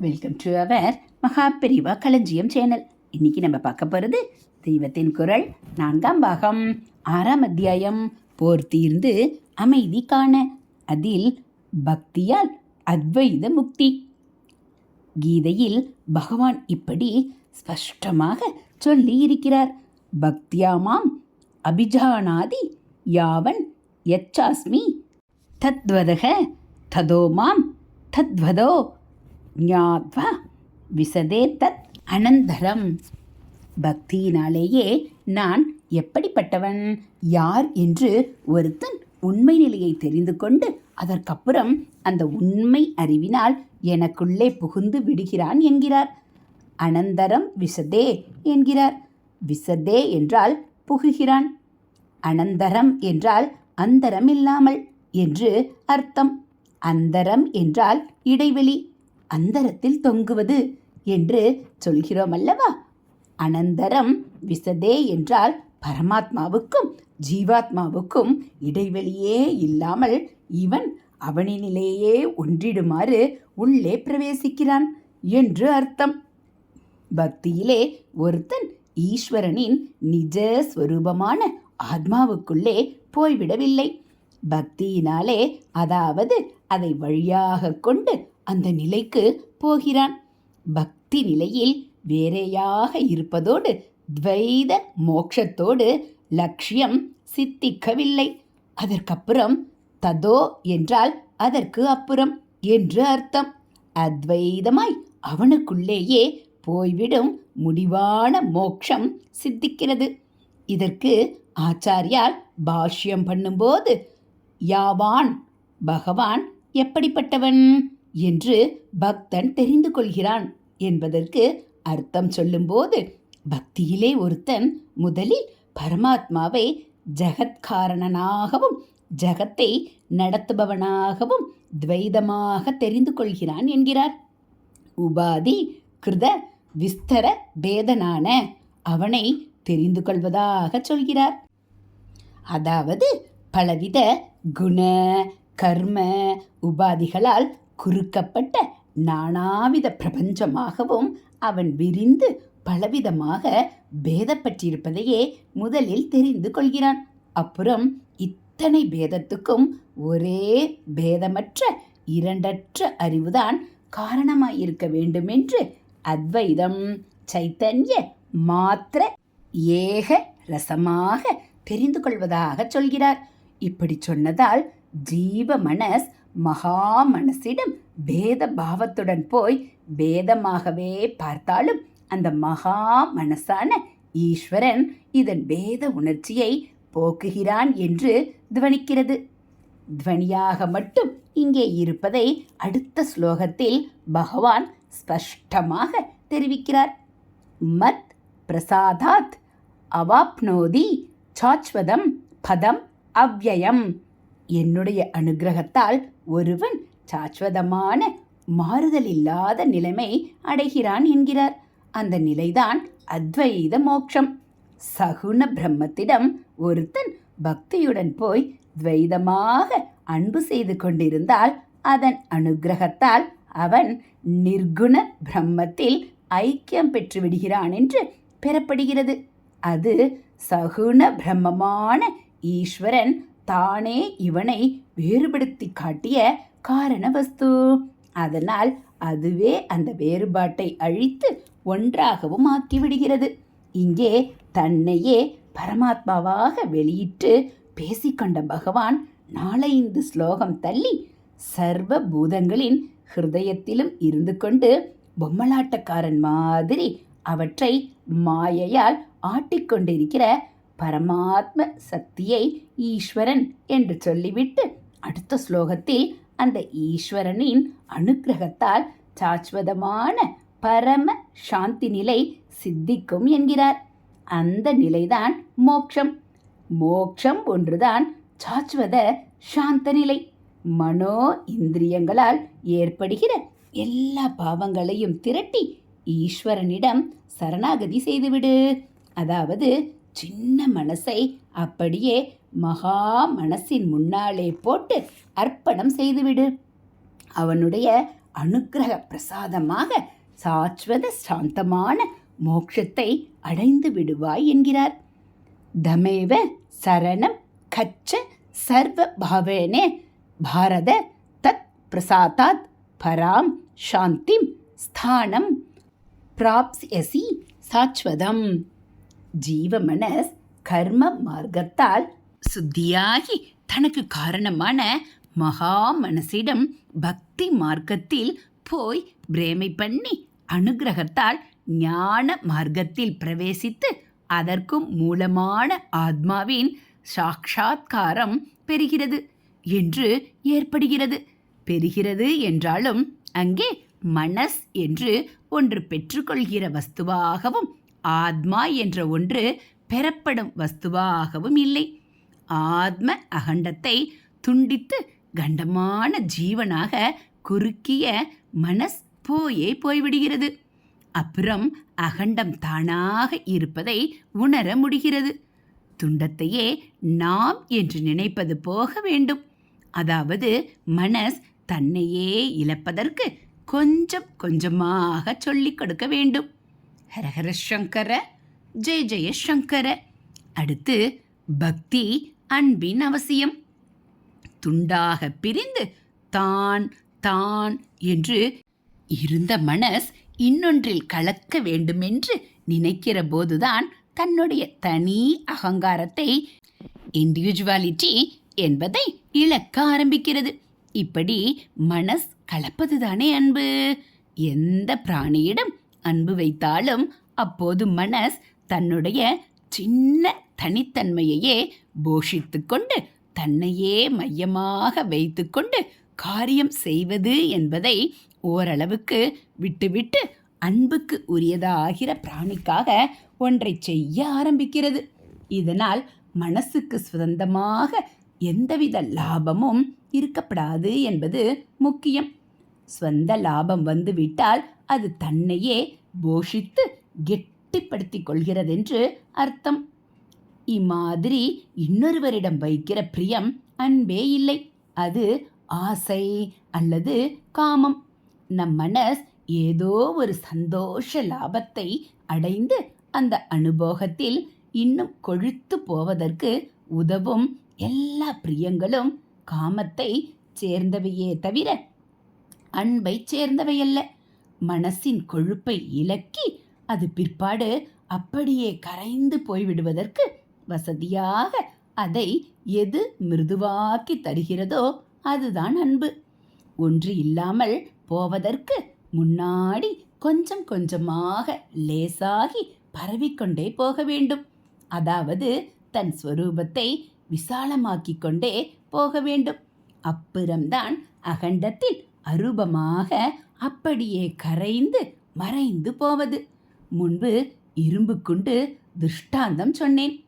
Welcome to our Maha Periyava களஞ்சியம் channel இன்னைக்கு நம்ம பார்க்க போகிறது தெய்வத்தின் குரல் நான்காம் பாகம். ஆறாம் அத்தியாயம். போர் தீர்ந்து அமைதி காண. அதில் பக்தியால் அத்வைத முக்தி. கீதையில் பகவான் இப்படி ஸ்பஷ்டமாக சொல்லி இருக்கிறார். பக்தியாமாம் அபிஜானாதி யாவன் யச்சாஸ்மி தத்வதக ததோ மாம் தத்வதோ. ஞாத்வா விசதே தத் அனந்தரம். பக்தியினாலேயே நான் எப்படிப்பட்டவன்? யார் என்று ஒருத்தன் உண்மை நிலையை தெரிந்து கொண்டு அதற்கப்புறம் அந்த உண்மை அறிவினால் எனக்குள்ளே புகுந்து விடுகிறான் என்கிறார். அனந்தரம் விசதே என்கிறார். விசதே என்றால் புகுகிறான். அனந்தரம் என்றால் அந்தரம் இல்லாமல் என்று அர்த்தம். அந்தரம் என்றால் இடைவெளி. அந்தரத்தில் தொங்குவது என்று சொல்கிறோம் அல்லவா அனந்தரம் விசதே என்றால் பரமாத்மாவுக்கும் ஜீவாத்மாவுக்கும் இடைவெளியே இல்லாமல் இவன் அவனினிலேயே ஒன்றிடுமாறு உள்ளே பிரவேசிக்கிறான் என்று அர்த்தம். பக்தியிலே ஒருத்தன் ஈஸ்வரனின் நிஜ ஸ்வரூபமான ஆத்மாவுக்குள்ளே போய்விடவில்லை. பக்தியினாலே அதாவது அதை வழியாக கொண்டு அந்த நிலைக்கு போகிறான். பக்தி நிலையில் வேறையாக இருப்பதோடு துவைத மோட்சத்தோடு லட்சியம் சித்திக்கவில்லை. அதற்கப்புறம் ததோ என்றால் அதற்கு அப்புறம் என்று அர்த்தம். அத்வைதமாய் அவனுக்குள்ளேயே போய்விடும் முடிவான மோட்சம் சித்திக்கிறது. இதற்கு ஆச்சாரியால் பாஷ்யம் பண்ணும்போது யாவான் பகவான் எப்படிப்பட்டவன்? என்று பக்தன் தெரிந்து கொள்கிறான் என்பதற்கு அர்த்தம் சொல்லும்போது பக்தியிலே ஒருத்தன் முதலில் பரமாத்மாவை ஜகத்காரணனாகவும் ஜகத்தை நடத்துபவனாகவும் துவைதமாக தெரிந்து கொள்கிறான் என்கிறார். உபாதி கிருத விஸ்தர பேதனான அவனை தெரிந்து கொள்வதாக சொல்கிறார். அதாவது பலவித குண கர்ம உபாதிகளால் குறுக்கப்பட்ட நானாவித பிரபஞ்சமாகவும் அவன் விரிந்து பலவிதமாக பேதப்பட்டிருப்பதையே முதலில் தெரிந்து கொள்கிறான். அப்புறம் இத்தனை பேதத்துக்கும் ஒரே பேதமற்ற இரண்டற்ற அறிவுதான் காரணமாயிருக்க வேண்டுமென்று அத்வைதம் சைத்தன்ய மாத்திர ஏக ரசமாக தெரிந்து கொள்வதாக சொல்கிறார். இப்படி சொன்னதால் ஜீவ மனஸ் மகா மனசிடம் பேத பாவத்துடன் போய் பேதமாகவே பார்த்தாலும் அந்த மகா மனசான ஈஸ்வரன் இதன் பேத உணர்ச்சியை போக்குகிறான் என்று துவனிக்கிறது. துவனியாக மட்டும் இங்கே இருப்பதை அடுத்த ஸ்லோகத்தில் பகவான் ஸ்பஷ்டமாக தெரிவிக்கிறார். மத் பிரசாதாத் அவாப்னோதி சாச்வதம் பதம் அவ்யயம் என்னுடைய அனுகிரகத்தால் ஒருவன் சாஸ்வதமான மாறுதல் இல்லாத நிலைமை அடைகிறான் என்கிறார். அந்த நிலைதான் அத்வைத மோட்சம் சகுன பிரம்மத்திடம் ஒருத்தன் பக்தியுடன் போய் துவைதமாக அன்பு செய்து கொண்டிருந்தால் அதன் அனுகிரகத்தால் அவன் நிர்குண பிரம்மத்தில் ஐக்கியம் பெற்று விடுகிறான் என்று பெறப்படுகிறது. அது சகுண பிரம்மமான ஈஸ்வரன் தானே இவனை வேறுபடுத்தி காட்டிய காரண வஸ்து அதனால் அதுவே அந்த வேறுபாட்டை அழித்து ஒன்றாகவும் ஆக்கிவிடுகிறது. இங்கே தன்னையே பரமாத்மாவாக வெளியிட்டு பேசிக்கொண்ட பகவான் நாலைந்து ஸ்லோகம் தள்ளி சர்வ பூதங்களின் ஹிருதயத்திலும் இருந்து கொண்டு பொம்மலாட்டக்காரன் மாதிரி அவற்றை மாயையால் ஆட்டிக்கொண்டிருக்கிற பரமாத்ம சக்தியை ஈஸ்வரன் என்று சொல்லிவிட்டு அடுத்த ஸ்லோகத்தில் அந்த ஈஸ்வரனின் அனுக்கிரகத்தால் சாஸ்வதமான பரம சாந்தி நிலை சித்திக்கும் என்கிறார். அந்த நிலைதான் மோக்ஷம். மோக்ஷம் ஒன்றுதான் சாஸ்வத சாந்த நிலை. மனோ இந்திரியங்களால் ஏற்படுகிற எல்லா பாவங்களையும் திரட்டி ஈஸ்வரனிடம் சரணாகதி செய்துவிடு. அதாவது சின்ன மனசை அப்படியே மகா மனசின் முன்னாலே போட்டு அர்ப்பணம் செய்துவிடு. அவனுடைய அனுக்கிரக பிரசாதமாக சாஸ்வத சாந்தமான மோட்சத்தை அடைந்து விடுவாய் என்கிறார். தமேவ சரணம் கச்ச சர்வ பாவேனே பாரத தத் பிரசாதாத் பராம் சாந்திம் ஸ்தானம் பிராப்ஸ்யசி சாஸ்வதம் ஜீவ மனஸ் கர்ம மார்க்கத்தால் சுத்தியாகி தனக்கு காரணமான மகா மனசிடம் பக்தி மார்க்கத்தில் போய் பிரேமை பண்ணி அனுகிரகத்தால் ஞான மார்க்கத்தில் பிரவேசித்து அதற்கும் மூலமான ஆத்மாவின் சாட்சா்காரம் பெறுகிறது என்று ஏற்படுகிறது. பெறுகிறது என்றாலும் அங்கே மனஸ் என்று ஒன்று பெற்றுக்கொள்கிற வஸ்துவாகவும் ஆத்மா என்ற ஒன்று பெறப்படும் வஸ்துவாகவும் இல்லை. ஆத்ம அகண்டத்தை துண்டித்து கண்டமான ஜீவனாக குறுக்கிய மனஸ் போயே போய்விடுகிறது. அப்புறம் அகண்டம் தானாக இருப்பதை உணர முடிகிறது. துண்டத்தையே நாம் என்று நினைப்பது போக வேண்டும். அதாவது மனஸ் தன்னையே இழப்பதற்கு கொஞ்சம் கொஞ்சமாக சொல்லிக் கொடுக்க வேண்டும். ஹரஹர சங்கர ஜெய ஜெய சங்கர. அடுத்து பக்தி அன்பின் அவசியம். துண்டாக பிரிந்து தான் தான் என்று இருந்த மனஸ் இன்னொன்றில் கலக்க வேண்டுமென்று நினைக்கிற போதுதான் தன்னுடைய தனி அகங்காரத்தை இண்டிவிஜுவாலிட்டி என்பதை இழக்க ஆரம்பிக்கிறது. இப்படி மனஸ் கலப்பதுதானே அன்பு? எந்த பிராணியிடம் அன்பு வைத்தாலும் அப்போது மனஸ் தன்னுடைய சின்ன தனித்தன்மையையே போஷித்து கொண்டு தன்னையே மையமாக வைத்துக்கொண்டு காரியம் செய்வது என்பதை ஓரளவுக்கு விட்டுவிட்டு அன்புக்கு உரியதாகிற பிராணிக்காக ஒன்றை செய்ய ஆரம்பிக்கிறது. இதனால் மனசுக்கு சுதந்தமாக எந்தவித லாபமும் இருக்கப்படாது என்பது முக்கியம். சொந்த லாபம் வந்துவிட்டால் அது தன்னையே போஷித்து கெட்டிப்படுத்திக் கொள்கிறதென்று அர்த்தம். இம்மாதிரி இன்னொருவரிடம் வைக்கிற பிரியம் அன்பே இல்லை. அது ஆசை அல்லது காமம். நம் மனஸ் ஏதோ ஒரு சந்தோஷ லாபத்தை அடைந்து அந்த அனுபவத்தில் இன்னும் கொழுத்து போவதற்கு உதவும் எல்லா பிரியங்களும் காமத்தை சேர்ந்தவையே தவிர அன்பை சேர்ந்தவையல்ல. மனசின் கொழுப்பை இலக்கி அது பிற்பாடு அப்படியே கரைந்து போய்விடுவதற்கு வசதியாக அதை எது மிருதுவாக்கி தருகிறதோ அதுதான் அன்பு. ஒன்று இல்லாமல் போவதற்கு முன்னாடி கொஞ்சம் கொஞ்சமாக லேசாகி பரவிக்கொண்டே போக வேண்டும். அதாவது தன் ஸ்வரூபத்தை விசாலமாக்கிக் கொண்டே போக வேண்டும். அப்புறம்தான் அகண்டத்தில் அரூபமாக அப்படியே கரைந்து மறைந்து போவது. முன்பு இரும்பு கொண்டு திருஷ்டாந்தம் சொன்னேன்.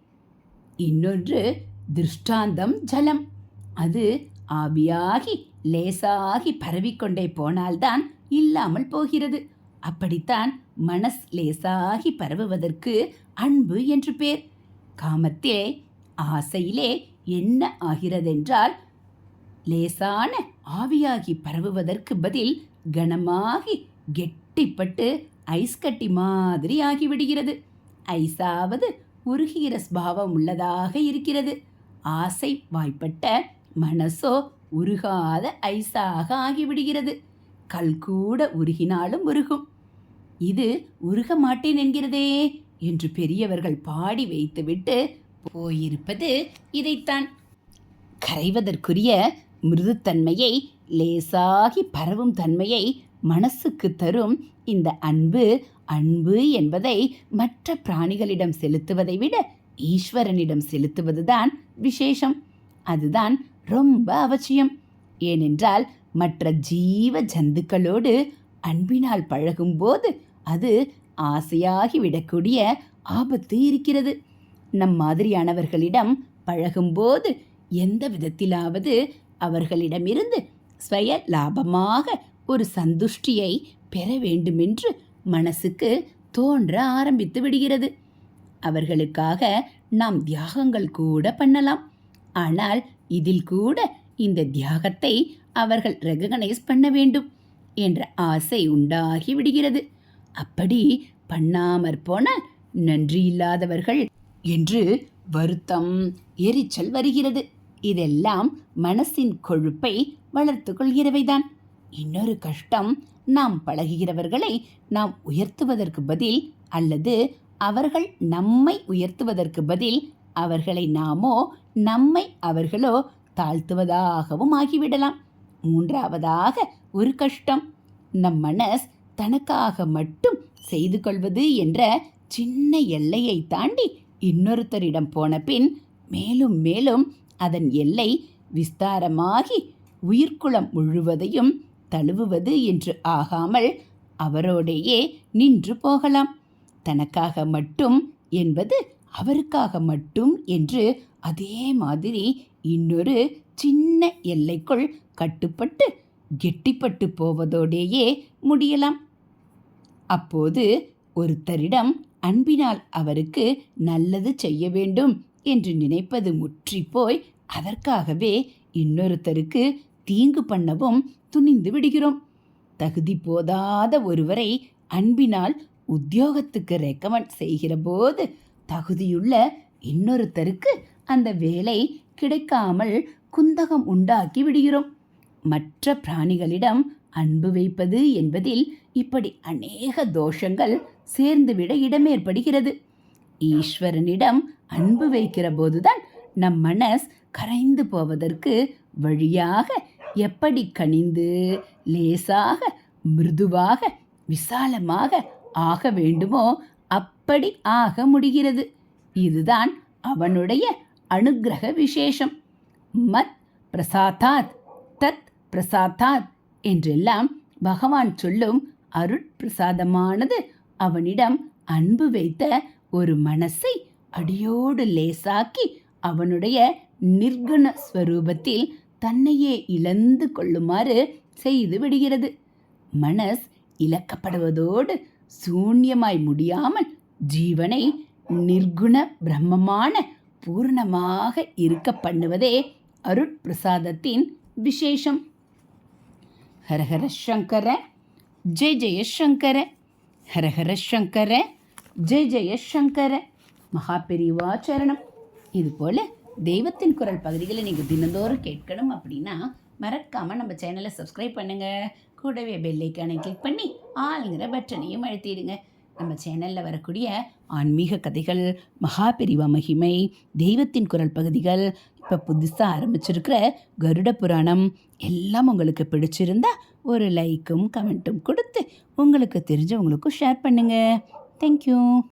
இன்னொன்று திருஷ்டாந்தம் ஜலம். அது ஆவியாகி லேசாகி பரவிக்கொண்டே போனால்தான் இல்லாமல் போகிறது. அப்படித்தான் மனஸ் லேசாகி பரவுவதற்கு அன்பு என்று பேர். காமத்திலே ஆசையிலே என்ன ஆகிறதென்றால் லேசான ஆவியாகி பரவுவதற்கு பதில் கனமாகி கெட்டிப்பட்டு ஐஸ் கட்டி மாதிரி ஆகிவிடுகிறது. ஐஸாவது உருகிற ஸ்பாவம் உள்ளதாக இருக்கிறது. ஆசை வாய்ப்பட்ட மனசோ உருகாத ஐஸாக ஆகிவிடுகிறது. கல் கூட உருகினாலும் உருகும். இது உருக மாட்டேன் என்கிறதே என்று பெரியவர்கள் பாடி வைத்துவிட்டு போயிருப்பது இதைத்தான். கரைவதற்குரிய மிருதுத்தன்மையை லேசாகி பரவும் தன்மையை மனசுக்கு தரும் இந்த அன்பு அன்பு என்பதை மற்ற பிராணிகளிடம் செலுத்துவதை விட ஈஸ்வரனிடம் செலுத்துவதுதான் விசேஷம். அதுதான் ரொம்ப அவசியம். ஏனென்றால் மற்ற ஜீவ ஜந்துக்களோடு அன்பினால் பழகும்போது அது ஆசையாகி விடக்கூடிய ஆபத்து இருக்கிறது. நம் மாதிரியானவர்களிடம் பழகும்போது எந்த விதத்திலாவது அவர்களிடமிருந்து ஸ்வய லாபமாக ஒரு சந்துஷ்டியை பெற வேண்டுமென்று மனசுக்கு தோன்ற ஆரம்பித்து விடுகிறது. அவர்களுக்காக நாம் தியாகங்கள் கூட பண்ணலாம். ஆனால் இதில் கூட இந்த தியாகத்தை அவர்கள் ரெகனைஸ் பண்ண வேண்டும் என்ற ஆசை உண்டாகி விடுகிறது. அப்படி பண்ணாமற் போனால் நன்றி இல்லாதவர்கள் என்று வருத்தம் எரிச்சல் வருகிறது. இதெல்லாம் மனசின் கொழுப்பை வளர்த்து கொள்கிறவைதான் இன்னொரு கஷ்டம் நாம் பழகுகிறவர்களை நாம் உயர்த்துவதற்கு பதில் அல்லது அவர்கள் நம்மை உயர்த்துவதற்கு பதில் அவர்களை நாமோ நம்மை அவர்களோ தாழ்த்துவதாகவும் ஆகிவிடலாம். மூன்றாவதாக ஒரு கஷ்டம். நம் மனஸ் தனக்காக மட்டும் செய்து கொள்வது என்ற சின்ன எல்லையை தாண்டி இன்னொருத்தரிடம் போன பின் மேலும் மேலும் அதன் எல்லை விஸ்தாரமாகி உயிர்க்குளம் முழுவதையும் தழுவுவது என்று ஆகாமல் அவரோடையே நின்று போகலாம். தனக்காக மட்டும் என்பது அவருக்காக மட்டும் என்று அதே மாதிரி இன்னொரு சின்ன எல்லைக்குள் கட்டுப்பட்டு கெட்டிப்பட்டு போவதோடேயே முடியலாம். அப்போது ஒருத்தரிடம் அன்பினால் அவருக்கு நல்லது செய்ய வேண்டும் என்று நினைப்பது முற்றிப்போய் அதற்காகவே இன்னொருத்தருக்கு தீங்கு பண்ணவும் துணிந்து விடுகிறோம். தகுதி போதாத ஒருவரை அன்பினால் உத்தியோகத்துக்கு ரெக்கமெண்ட் செய்கிற போது தகுதியுள்ள இன்னொருத்தருக்கு அந்த வேலை கிடைக்காமல் குந்தகம் உண்டாக்கி விடுகிறோம். மற்ற பிராணிகளிடம் அன்பு வைப்பது என்பதில் இப்படி அநேக தோஷங்கள் சேர்ந்துவிட இடமேற்படுகிறது. ஈஸ்வரனிடம் அன்பு வைக்கிற போதுதான் நம் மனஸ் கரைந்து போவதற்கு வழியாக எப்படி கனிந்து லேசாக மிருதுவாக விசாலமாக ஆக வேண்டுமோ அப்படி ஆக முடிகிறது. இதுதான் அவனுடைய அனுக்கிரக விசேஷம். மத் பிரசாத்தாத் தத் பிரசாத்தாத் என்றெல்லாம் பகவான் சொல்லும் அருட்பிரசாதமானது அவனிடம் அன்பு வைத்த ஒரு மனசை அடியோடு லேசாக்கி அவனுடைய நிர்குண ஸ்வரூபத்தில் தன்னையே இழந்து கொள்ளுமாறு செய்து விடுகிறது. மனஸ் இழக்கப்படுவதோடு சூன்யமாய் முடியாமல் ஜீவனை நிர்குண பிரம்மமான பூர்ணமாக இருக்க பண்ணுவதே அருட்பிரசாதத்தின் விசேஷம். ஹரஹர சங்கர ஜெய ஜெயசங்கர ஹரஹர சங்கர ஜெய ஜெய சங்கர மகாபெரிவாச்சரணம் இதுபோல் தெய்வத்தின் குரல் பகுதிகளை நீங்கள் தினந்தோறும் கேட்கணும் அப்படின்னா மறக்காமல் நம்ம சேனலை சப்ஸ்கிரைப் பண்ணுங்கள் கூடவே பெல்லைக்கானை கிளிக் பண்ணி ஆளுங்கிற பட்டனையும் அழுத்திடுங்க. நம்ம சேனலில் வரக்கூடிய ஆன்மீக கதைகள் மகாபெரிவா மகிமை தெய்வத்தின் குரல் பகுதிகள் இப்போ புதுசாக ஆரம்பிச்சிருக்கிற கருட புராணம் எல்லாம் உங்களுக்கு பிடிச்சிருந்தா ஒரு லைக்கும் கமெண்ட்டும் கொடுத்து உங்களுக்கு தெரிஞ்சவங்களுக்கும் ஷேர் பண்ணுங்கள் Thank you.